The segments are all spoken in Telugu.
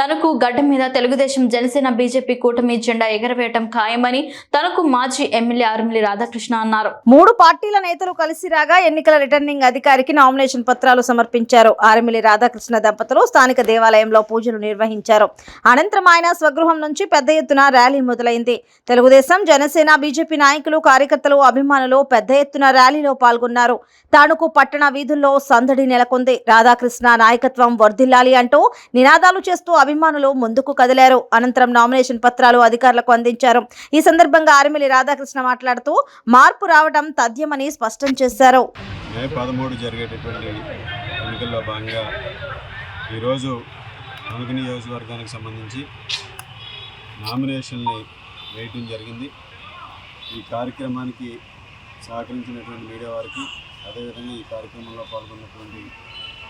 తనకు గడ్డ మీద తెలుగుదేశం జనసేన బీజేపీ కూటమి జెండా ఎగరవేయటం ఖాయమని తనకు మాజీ ఎమ్మెల్యే ఆరుమిలి రాధాకృష్ణ అన్నారు. మూడు పార్టీల నేతలు కలిసి రాగా ఎన్నికల రిటర్నింగ్ అధికారికి నామినేషన్ పత్రాలు సమర్పించారు. ఆరుమిలి రాధాకృష్ణ దంపతులు స్థానిక దేవాలయంలో పూజలు నిర్వహించారు. అనంతరం ఆయన స్వగృహం నుంచి పెద్ద ఎత్తున ర్యాలీ మొదలైంది. తెలుగుదేశం జనసేన బీజేపీ నాయకులు కార్యకర్తలు అభిమానులు పెద్ద ఎత్తున ర్యాలీలో పాల్గొన్నారు. తానుకు పట్టణ వీధుల్లో సందడి నెలకొంది. రాధాకృష్ణ నాయకత్వం వర్ధిల్లాలి అంటూ నినాదాలు చేస్తూ అభిమానులు ముందుకు కదిలారు. అనంతరం నామినేషన్ పత్రాలు అధికారులకు అందించారు. ఈ సందర్భంగా ఆర్మిలి రాధాకృష్ణ మాట్లాడుతూ మార్పు రావడం తథ్యమని స్పష్టం చేశారు. మే పదమూడు జరిగేటటువంటి ఎన్నికల్లో భాగంగా ఈరోజు తణుకు నియోజకవర్గానికి సంబంధించి నామినేషన్ని వేయటం జరిగింది. ఈ కార్యక్రమానికి సహకరించినటువంటి మీడియా వారికి అదేవిధంగా ఈ కార్యక్రమంలో పాల్గొన్నటువంటి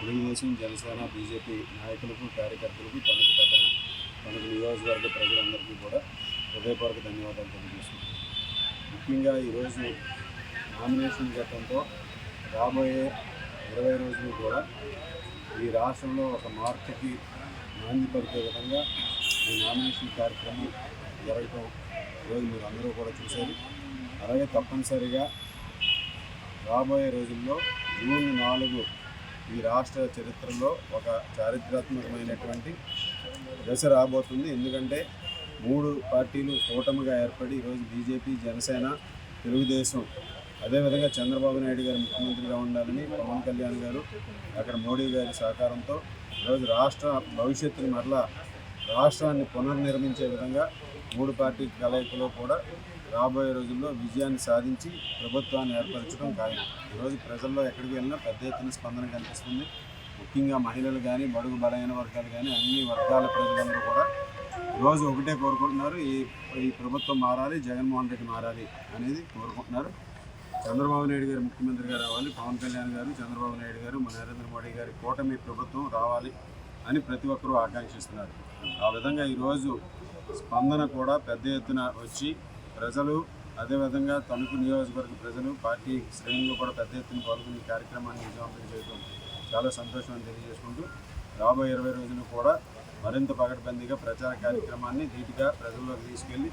తెలుగుదేశం జనసేన బీజేపీ నాయకులకు కార్యకర్తలకు తనకు పట్టణ తనకు నియోజకవర్గ ప్రజలందరికీ కూడా హృదయపూర్వక ధన్యవాదాలు తెలియజేస్తున్నాను. ముఖ్యంగా ఈరోజు నామినేషన్ ఘట్టంతో రాబోయే ఇరవై రోజులు కూడా ఈ రాష్ట్రంలో ఒక మార్పుకి నాంది పలికే విధంగా ఈ నామినేషన్ కార్యక్రమం జరగటం ఈరోజు మీరు అందరూ కూడా చూశారు. అలాగే తప్పనిసరిగా రాబోయే రోజుల్లో జూన్ నాలుగు ఈ రాష్ట్ర చరిత్రలో ఒక చారిత్రాత్మకమైనటువంటి దశ రాబోతుంది. ఎందుకంటే మూడు పార్టీలు కూటమిగా ఏర్పడి ఈరోజు బీజేపీ జనసేన తెలుగుదేశం అదేవిధంగా చంద్రబాబు నాయుడు గారు ముఖ్యమంత్రిగా ఉండాలని పవన్ కళ్యాణ్ గారు అక్కడ మోడీ గారి సహకారంతో ఈరోజు రాష్ట్ర భవిష్యత్తుని మరలా రాష్ట్రాన్ని పునర్నిర్మించే విధంగా మూడు పార్టీ కలయికలో కూడా రాబోయే రోజుల్లో విజయాన్ని సాధించి ప్రభుత్వాన్ని ఏర్పరచడం ఖాయం. ఈరోజు ప్రజల్లో ఎక్కడికి వెళ్ళినా పెద్ద ఎత్తున స్పందన కనిపిస్తుంది. ముఖ్యంగా మహిళలు కానీ బడుగు బలహీన వర్గాలు కానీ అన్ని వర్గాల ప్రజలందరూ కూడా రోజు ఒకటే కోరుకుంటున్నారు. ఈ ఈ ప్రభుత్వం మారాలి జగన్మోహన్ రెడ్డి మారాలి అనేది కోరుకుంటున్నారు. చంద్రబాబు నాయుడు గారు ముఖ్యమంత్రిగా రావాలి పవన్ కళ్యాణ్ గారు చంద్రబాబు నాయుడు గారు మన నరేంద్ర మోడీ గారి కూటమి ప్రభుత్వం రావాలి అని ప్రతి ఒక్కరూ ఆకాంక్షిస్తున్నారు. ఆ విధంగా ఈరోజు స్పందన కూడా పెద్ద ఎత్తున వచ్చి ప్రజలు అదేవిధంగా తణుకు నియోజకవర్గ ప్రజలు పార్టీ శ్రేణులు కూడా పెద్ద ఎత్తున పాల్గొని ఈ కార్యక్రమాన్ని విజయవంతం చేయడం చాలా సంతోషం అని తెలియజేసుకుంటూ రాబోయే ఇరవై రోజులు కూడా మరింత పకడ్బందీగా ప్రచార కార్యక్రమాన్ని ధీటుగా ప్రజల్లోకి తీసుకెళ్ళి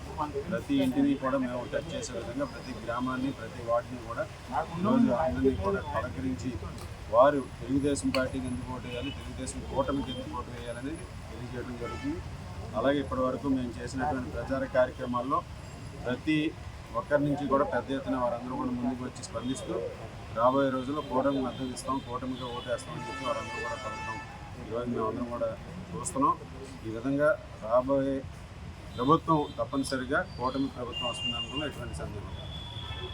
ప్రతి ఇంటిని కూడా మేము టచ్ చేసే విధంగా ప్రతి గ్రామాన్ని ప్రతి వార్డుని కూడా ఈరోజు అందరినీ కూడా పలకరించి వారు తెలుగుదేశం పార్టీకి ఎందుకు ఓటు వేయాలి తెలుగుదేశం కూటమికి ఎందుకు ఓటు వేయాలని తెలియజేయడం జరుగుతుంది. అలాగే ఇప్పటి వరకు మేము చేసినటువంటి ప్రచార కార్యక్రమాల్లో ప్రతి ఒక్కరి నుంచి కూడా పెద్ద ఎత్తున వారందరూ కూడా ముందుకు వచ్చి స్పందిస్తూ రాబోయే రోజుల్లో కూటమి మద్దతు ఇస్తాం కూటమికి ఓటేస్తామని చెప్పి వారందరూ కూడా పలుకుతాం ఈరోజు మేము అందరం కూడా చూస్తున్నాం. ఈ విధంగా రాబోయే ప్రభుత్వం తప్పనిసరిగా కూటమి ప్రభుత్వం వస్తుంది అనుకున్న ఎటువంటి సందేహం